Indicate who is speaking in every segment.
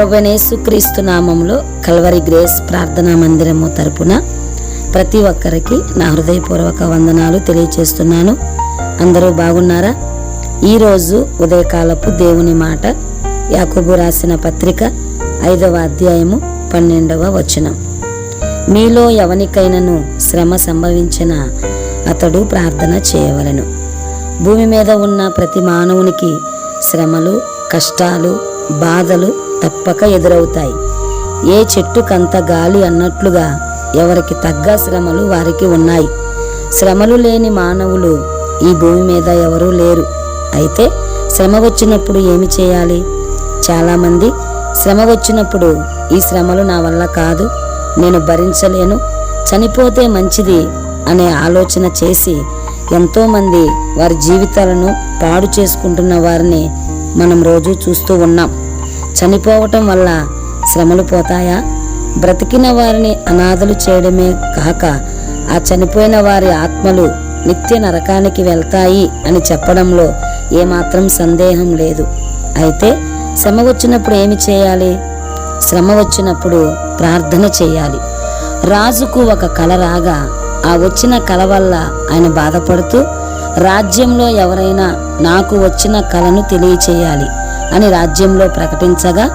Speaker 1: ప్రభునేసు క్రీస్తు నామంలో Calvary grace ప్రార్థనా మందిరము తరపున ప్రతి ఒక్కరికి నా హృదయపూర్వక వందనాలు తెలియచేస్తున్నాను. అందరూ బాగున్నారా? ఈరోజు ఉదయకాలపు దేవుని మాట యాకుబు రాసిన పత్రిక ఐదవ అధ్యాయము పన్నెండవ వచనం. మీలో ఎవనికైనను శ్రమ సంభవించిన అతడు ప్రార్థన చేయవలెను. భూమి మీద ఉన్న ప్రతి మానవునికి శ్రమలు కష్టాలు బాధలు తప్పక ఎదురవుతాయి. ఏ చెట్టుకంత గాలి అన్నట్లుగా ఎవరికి తగ్గ శ్రమలు వారికి ఉన్నాయి. శ్రమలు లేని మానవులు ఈ భూమి మీద ఎవరూ లేరు. అయితే శ్రమ వచ్చినప్పుడు ఏమి చేయాలి? చాలామంది శ్రమ వచ్చినప్పుడు ఈ శ్రమలు నా వల్ల కాదు నేను భరించలేను చనిపోతే మంచిది అనే ఆలోచన చేసి ఎంతోమంది వారి జీవితాలను పాడు చేసుకుంటున్న వారిని మనం రోజు చూస్తూ ఉన్నాం. చనిపోవటం వల్ల శ్రమలు పోతాయా? బ్రతికిన వారిని అనాథలు చేయడమే కాక ఆ చనిపోయిన వారి ఆత్మలు నిత్య నరకానికి వెళ్తాయి అని చెప్పడంలో ఏమాత్రం సందేహం లేదు. అయితే శ్రమ వచ్చినప్పుడు ఏమి చేయాలి? శ్రమ వచ్చినప్పుడు ప్రార్థన చేయాలి. రాజుకు ఒక కల రాగా ఆ వచ్చిన కల వల్ల ఆయన బాధపడుతూ రాజ్యంలో ఎవరైనా నాకు వచ్చిన కలను తెలియచేయాలి. అని రాజ్యంలో ప్రకటించగా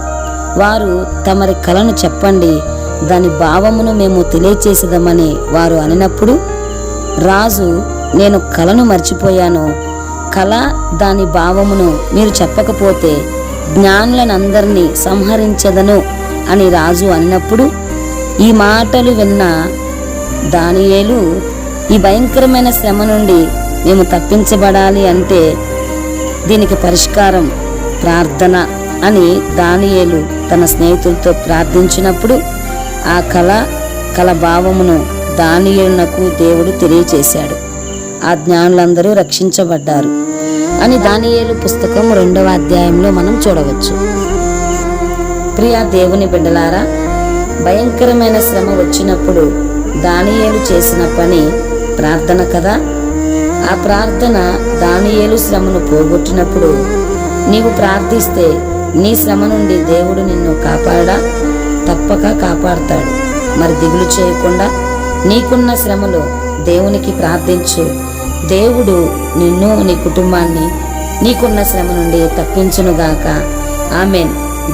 Speaker 1: వారు తమరి కలను చెప్పండి దాని భావమును మేము తెలియచేసేదమని వారు అనినప్పుడు రాజు నేను కలను మర్చిపోయాను. కళ దాని భావమును మీరు చెప్పకపోతే జ్ఞానులనందరినీ సంహరించదను అని రాజు అన్నప్పుడు ఈ మాటలు విన్న దానియేలు ఈ భయంకరమైన శ్రమ నుండి మేము తప్పించబడాలి అంటే దీనికి పరిష్కారం ప్రార్థన అని దానియేలు తన స్నేహితులతో ప్రార్థించినప్పుడు ఆ కళ కళ భావమును దానియేలునకు దేవుడు తెలియచేశాడు. ఆ జ్ఞానులందరూ రక్షించబడ్డారు. అని దానియేలు పుస్తకం రెండవ అధ్యాయంలో మనం చూడవచ్చు. ప్రియా దేవుని బిడ్డలారా భయంకరమైన శ్రమ వచ్చినప్పుడు దానియేలు చేసిన పని ప్రార్థన కదా? ఆ ప్రార్థన దానియేలు శ్రమను పోగొట్టినప్పుడు నీవు ప్రార్థిస్తే నీ శ్రమ నుండి దేవుడు నిన్ను కాపాడా? తప్పక కాపాడతాడు. మరి దిగులు చేయకుండా నీకున్న శ్రమలో దేవునికి ప్రార్థించు. దేవుడు నిన్ను నీ కుటుంబాన్ని నీకున్న శ్రమ నుండి తప్పించునుగాక. Amen.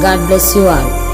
Speaker 1: God bless you all.